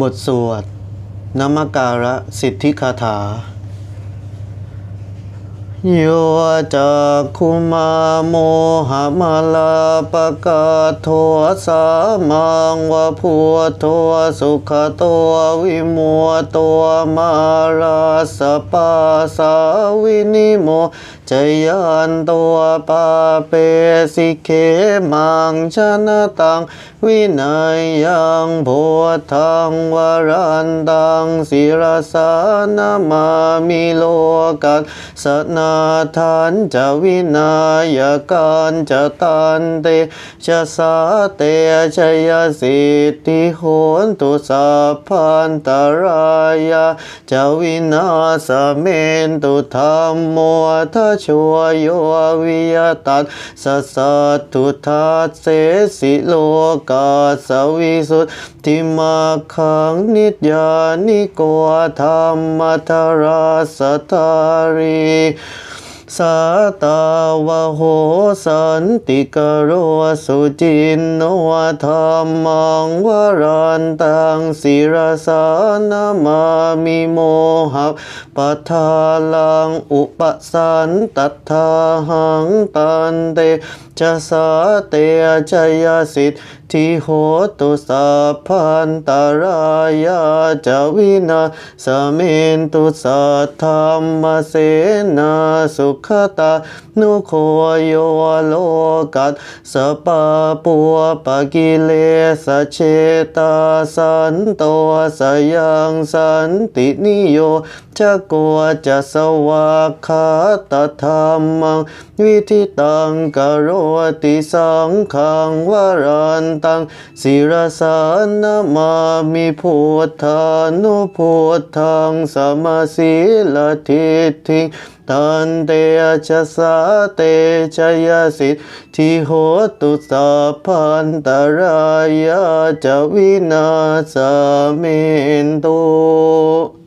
บทสวดนมการะสิทธิคาถา โยจากคุมาโมหมาลาปะกาโทสามังวะพัวโทสุขโตวิมัวตัวมาราสปาสาวินิโมจยันตัวปาเปสิเคมังชนะตังวินัยยังโพธังวรันตังศิรสานามามิโลกันสนาทันจะวินายการจะตันเตจะสาเตชยสิทธิโหนตุสัพพันตรายาจะวินาสเมนตุธรรมโมทัชวโยวิยตัสสสสัตตุทัสเสสิโลกาสวิสุทธิมาขังนิจยานิโกธรรมทราสตารี สาตาวโหสันติกโรสุจินโนธรรมังวรันตังศิรสานามามิโมหะปัทาลังอุปสันตัทธาหังตันเตจะสาเตชยสิทธิโหตุสัพพันตรายาจวินาสเมนตุสัทธรรมเสนาสุขตานุโคโยโลกัสสปะปัวปะกิเลสเชตาสันโตสยังสันตินิโยจะโกจะสวากขาตธรรมังวิธิตังกโรติสังขังวรันตังศิรสานามามิพุทธานุพุทธังสมาสีลทิฏฐิ ตันเตชะสาเตชยสิทธิโหตุสัพพันตรายาจวินาสเมนตุ